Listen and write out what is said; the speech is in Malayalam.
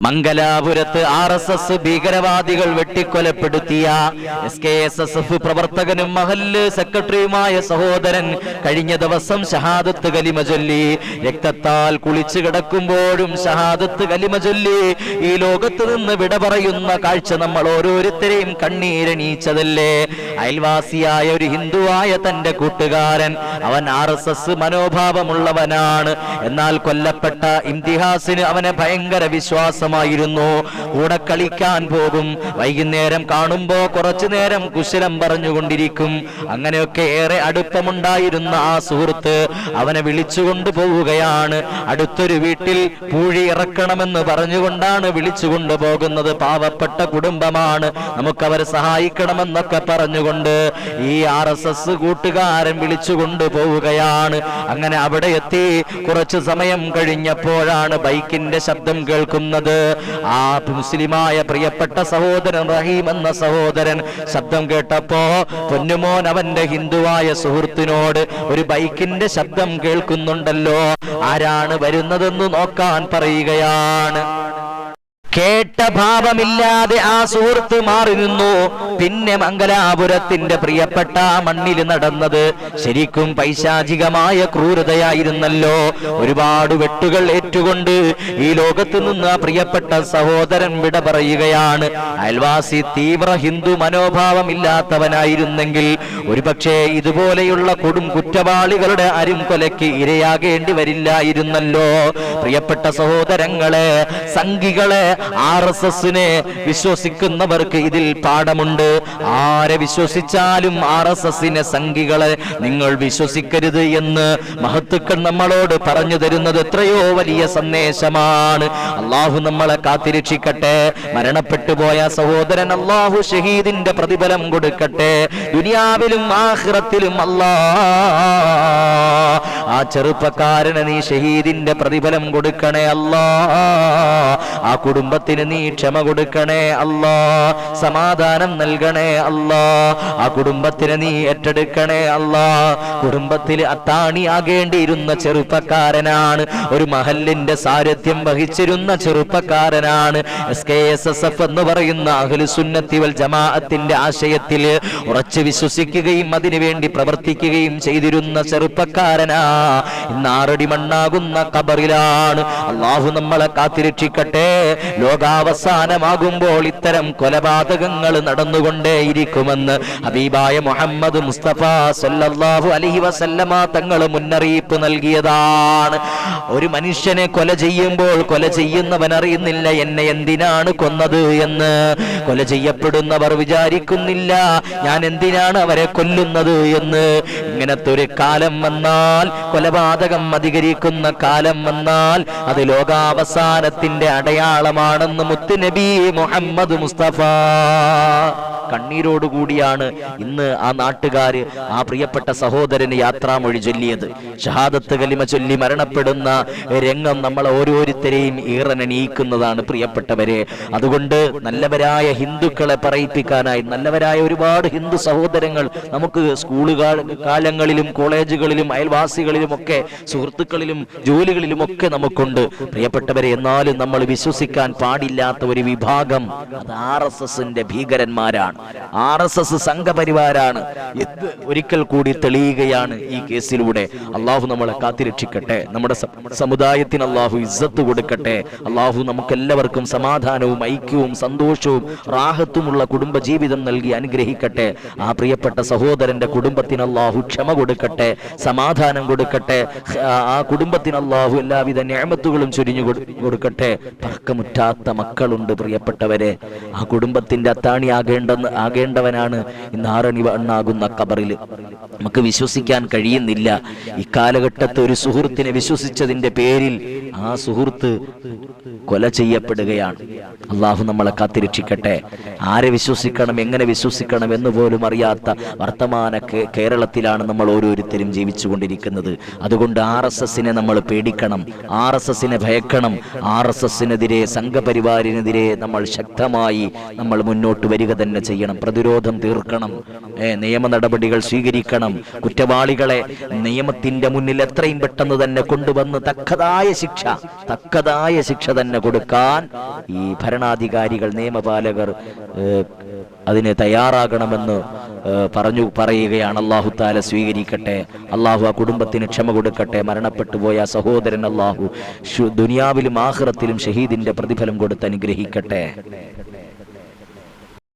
മംഗലാപുരത്ത് ആർ എസ് എസ് ഭീകരവാദികൾ വെട്ടിക്കൊലപ്പെടുത്തിയ S K S S F പ്രവർത്തകനും മഹല്ല് സെക്രട്ടറിയുമായ സഹോദരൻ കഴിഞ്ഞ ദിവസം ഷഹാദത്ത് കലിമ ചൊല്ലി രക്തത്താൽ കുളിച്ചു കിടക്കുമ്പോഴും ഷഹാദത്ത് കലിമ ചൊല്ലി ഈ ലോകത്ത് നിന്ന് വിട പറയുന്ന കാഴ്ച നമ്മൾ ഓരോരുത്തരെയും കണ്ണീരണീച്ചതല്ലേ അയൽവാസിയായ ഒരു ഹിന്ദുവായ തന്റെ കൂട്ടുകാരൻ അവൻ ആർ എസ് എസ് മനോഭാവമുള്ളവനാണ്. എന്നാൽ കൊല്ലപ്പെട്ട ഇംതിഹാസിന് അവനെ ഭയങ്കര വിശ്വാസമായിരുന്നു കൂടെ കളിക്കാൻ പോകും. വൈകുന്നേരം കാണുമ്പോ കുറച്ചു നേരം കുശലം പറഞ്ഞുകൊണ്ടിരിക്കും. അങ്ങനെയൊക്കെ ഏറെ അടുപ്പമുണ്ടായിരുന്ന ആ സുഹൃത്ത് അവനെ വിളിച്ചുകൊണ്ട് പോവുകയാണ്. അടുത്തൊരു വീട്ടിൽ പൂഴി ഇറക്കണമെന്ന് പറഞ്ഞുകൊണ്ടാണ് വിളിച്ചുകൊണ്ട് പോകുന്നത്. പാവപ്പെട്ട കുടുംബമാണ്. നമുക്കവരെ സഹായിക്കണമെന്നൊക്കെ പറഞ്ഞുകൊണ്ട് ഈ ആർ എസ് എസ് കൂട്ടുകാരൻ വിളിച്ചുകൊണ്ട് പോവുകയാണ്. അങ്ങനെ അവിടെ എത്തി കുറച്ചു സമയം കഴിഞ്ഞപ്പോഴാണ് ബൈക്കിന്റെ ശബ്ദം കേൾക്കുന്നത്. ആ മുസ്ലിമായ പ്രിയപ്പെട്ട സഹോദരൻ റഹീം എന്ന സഹോദരൻ ശബ്ദം കേട്ടപ്പോ പൊന്നുമോൻ അവന്റെ ഹിന്ദുവായ സുഹൃത്തിനോട് ഒരു ബൈക്കിന്റെ ശബ്ദം കേൾക്കുന്നുണ്ടല്ലോ. ആരാണ് വരുന്നതെന്ന് നോക്കാൻ പറയുകയാണ്. കേട്ട ഭാവമില്ലാതെ ആ സുഹൃത്ത് മാറി നിന്നു. പിന്നെ മംഗലാപുരത്തിന്റെ പ്രിയപ്പെട്ട മണ്ണിൽ നടന്നത് ശരിക്കും പൈശാചികമായ ക്രൂരതയായിരുന്നല്ലോ. ഒരുപാട് വെട്ടുകൾ ഏറ്റുകൊണ്ട് ഈ ലോകത്ത് നിന്ന് ആ പ്രിയപ്പെട്ട സഹോദരൻ വിട പറയുകയാണ്. അയൽവാസി തീവ്ര ഹിന്ദു മനോഭാവമില്ലാത്തവനായിരുന്നെങ്കിൽ ഒരുപക്ഷെ ഇതുപോലെയുള്ള കൊടും കുറ്റവാളികളുടെ അരും കൊലയ്ക്ക് ഇരയാകേണ്ടി വരില്ലായിരുന്നല്ലോ. പ്രിയപ്പെട്ട സഹോദരങ്ങളെ സംഘികളെ ആർ എസ് എസിനെ വിശ്വസിക്കുന്നവർക്ക് ഇതിൽ പാഠമുണ്ട്. ആരെ വിശ്വസിച്ചാലും ആർ എസ് എസിനെ സംഘികളെ നിങ്ങൾ വിശ്വസിക്കരുത് എന്ന് മഹത്തുക്കൾ നമ്മളോട് പറഞ്ഞു തരുന്നത് എത്രയോ വലിയ സന്ദേശമാണ്. അള്ളാഹു നമ്മളെ കാത്തിരക്ഷിക്കട്ടെ. മരണപ്പെട്ടു പോയ സഹോദരൻ അള്ളാഹു ഷഹീദിന്റെ പ്രതിഫലം കൊടുക്കട്ടെ. ദുനിയാവിലും ആഹ്റത്തിലും അല്ലാ ആ ചെറുപ്പക്കാരന് നീ ഷഹീദിന്റെ പ്രതിഫലം കൊടുക്കണേ അല്ലാ. ആ കുടുംബത്തിന് നീ ക്ഷമ കൊടുക്കണേ അല്ലാ. സമാധാനം നൽകണേ അല്ലാ. ആ കുടുംബത്തിന് നീ ഏറ്റെടുക്കണേ അല്ലാ. കുടുംബത്തിൽ അത്താണിയാകേണ്ടിയിരുന്ന ചെറുപ്പക്കാരനാണ്. ഒരു മഹല്ലിന്റെ സാരഥ്യം വഹിച്ചിരുന്ന ചെറുപ്പക്കാരനാണ്. S K S S F എന്ന് പറയുന്ന അഹ്ലുസുന്നത്തി വൽ ജമാഅത്തിന്റെ ആശയത്തിൽ ഉറച്ചു വിശ്വസിക്കുകയും അതിനുവേണ്ടി പ്രവർത്തിക്കുകയും ചെയ്തിരുന്ന ചെറുപ്പക്കാരനാ ഇന്ന് ആറടി മണ്ണാകുന്ന കബറിലാണ് അള്ളാഹു നമ്മളെ കാത്തിരക്ഷിക്കട്ടെ. ലോകാവസാനമാകുമ്പോൾ ഇത്തരം കൊലപാതകങ്ങൾ നടന്നുകൊണ്ടേയിരിക്കുമെന്ന് ഹബീബായ മുഹമ്മദ് മുസ്തഫ സല്ലല്ലാഹു അലൈഹി വസല്ലമ തങ്ങൾ മുന്നറിയിപ്പ് നൽകിയതാണ്. ഒരു മനുഷ്യനെ കൊല ചെയ്യുമ്പോൾ കൊല ചെയ്യുന്നവൻ അറിയുന്നില്ല എന്നെ എന്തിനാണ് കൊന്നത്? എന്ന്. കൊല ചെയ്യപ്പെടുന്നവർ വിചാരിക്കുന്നില്ല ഞാൻ എന്തിനാണ് അവരെ കൊല്ലുന്നത്? എന്ന്. ഇങ്ങനത്തെ ഒരു കാലം വന്നാൽ കൊലപാതകം അധികരിക്കുന്ന കാലം വന്നാൽ അത് ലോകാവസാനത്തിന്റെ അടയാളമാണെന്ന് മുത്തുനബി മുഹമ്മദ് മുസ്തഫ. കണ്ണീരോടുകൂടിയാണ് ഇന്ന് ആ നാട്ടുകാര് ആ പ്രിയപ്പെട്ട സഹോദരന് യാത്രാമൊഴി ചൊല്ലിയത്. ഷഹാദത്ത് കലിമ ചൊല്ലി മരണപ്പെടുന്ന രംഗം നമ്മൾ ഓരോരുത്തരെയും ഈറനണിയിക്കുന്നതാണ് പ്രിയപ്പെട്ടവരെ. അതുകൊണ്ട് നല്ലവരായ ഹിന്ദുക്കളെ പറയിപ്പിക്കാനായി നല്ലവരായ ഒരുപാട് ഹിന്ദു സഹോദരങ്ങൾ നമുക്ക് സ്കൂളുകൾ കാലങ്ങളിലും കോളേജുകളിലും അയൽവാസികളിലും ഒക്കെ സുഹൃത്തുക്കളിലും ജോലികളിലും ഒക്കെ നമുക്കുണ്ട്. പ്രിയപ്പെട്ടവരെ എന്നാലും നമ്മൾ വിശ്വസിക്കാൻ പാടില്ലാത്ത ഒരു വിഭാഗം അത് ആർ എസ് എസിന്റെ ഭീകരന്മാരാണ്. മാരാ ആർ എസ് എസ് സംഘപരിവാരാണ്. എന്ന് ഒരിക്കൽ കൂടി തെളിയുകയാണ് ഈ കേസിലൂടെ. അള്ളാഹു നമ്മളെ കാത്തിരക്ഷിക്കട്ടെ. നമ്മുടെ സമുദായത്തിന് അള്ളാഹു ഇസ്സത്ത് കൊടുക്കട്ടെ. അള്ളാഹു നമുക്കെല്ലാവർക്കും സമാധാനവും ഐക്യവും സന്തോഷവും റാഹത്തുമുള്ള കുടുംബ ജീവിതം നൽകി അനുഗ്രഹിക്കട്ടെ. ആ പ്രിയപ്പെട്ട സഹോദരന്റെ കുടുംബത്തിന് അള്ളാഹു ക്ഷമ കൊടുക്കട്ടെ. സമാധാനം കൊടുക്കട്ടെ. ആ- കുടുംബത്തിന് അള്ളാഹു എല്ലാവിധ ഞാമത്തുകളും ചൊരിഞ്ഞു കൊടുക്കട്ടെ. പറക്കമുറ്റാത്ത മക്കളുണ്ട് പ്രിയപ്പെട്ടവരെ. ആ കുടുംബത്തിന്റെ അത്താണി ആകേണ്ടെന്ന് ആകേണ്ടവനാണ് ഇന്ന് ആറണി വണ്ണാകുന്ന കബറിൽ നമുക്ക് വിശ്വസിക്കാൻ കഴിയുന്നില്ല. ഇക്കാലഘട്ടത്ത് ഒരു സുഹൃത്തിനെ വിശ്വസിച്ചതിന്റെ പേരിൽ ആ സുഹൃത്ത് കൊല ചെയ്യപ്പെടുകയാണ്. അള്ളാഹു നമ്മളെ കാത്തിരക്ഷിക്കട്ടെ. ആരെ വിശ്വസിക്കണം എങ്ങനെ വിശ്വസിക്കണം എന്ന് പോലും അറിയാത്ത വർത്തമാന കേരളത്തിലാണ് നമ്മൾ ഓരോരുത്തരും ജീവിച്ചുകൊണ്ടിരിക്കുന്നത്. അതുകൊണ്ട് ആർ എസ് എസിനെ നമ്മൾ പേടിക്കണം ആർ എസ് എസിനെ ഭയക്കണം ആർ എസ് എസിനെതിരെ സംഘപരിവാരിനെതിരെ നമ്മൾ ശക്തമായി നമ്മൾ മുന്നോട്ട് വരിക തന്നെ ചെയ്യണം. പ്രതിരോധം തീർക്കണം. നിയമ നടപടികൾ സ്വീകരിക്കണം. കുറ്റവാളികളെ നിയമത്തിന്റെ മുന്നിൽ എത്രയും പെട്ടെന്ന് തന്നെ കൊണ്ടുവന്ന് തക്കതായ ശിക്ഷ തക്കതായ ശിക്ഷ തന്നെ കൊടുക്കാൻ ഈ ഭരണാധികാരികൾ നിയമപാലകർ അതിന് തയ്യാറാകണമെന്ന് പറഞ്ഞു പറയുകയാണ്. അള്ളാഹു താല സ്വീകരിക്കട്ടെ. അള്ളാഹു ആ കുടുംബത്തിന് ക്ഷമ കൊടുക്കട്ടെ. മരണപ്പെട്ടു പോയ സഹോദരൻ അള്ളാഹു ദുനിയാവിലും ആഹ്റത്തിലും ഷഹീദിന്റെ പ്രതിഫലം കൊടുത്ത് അനുഗ്രഹിക്കട്ടെ.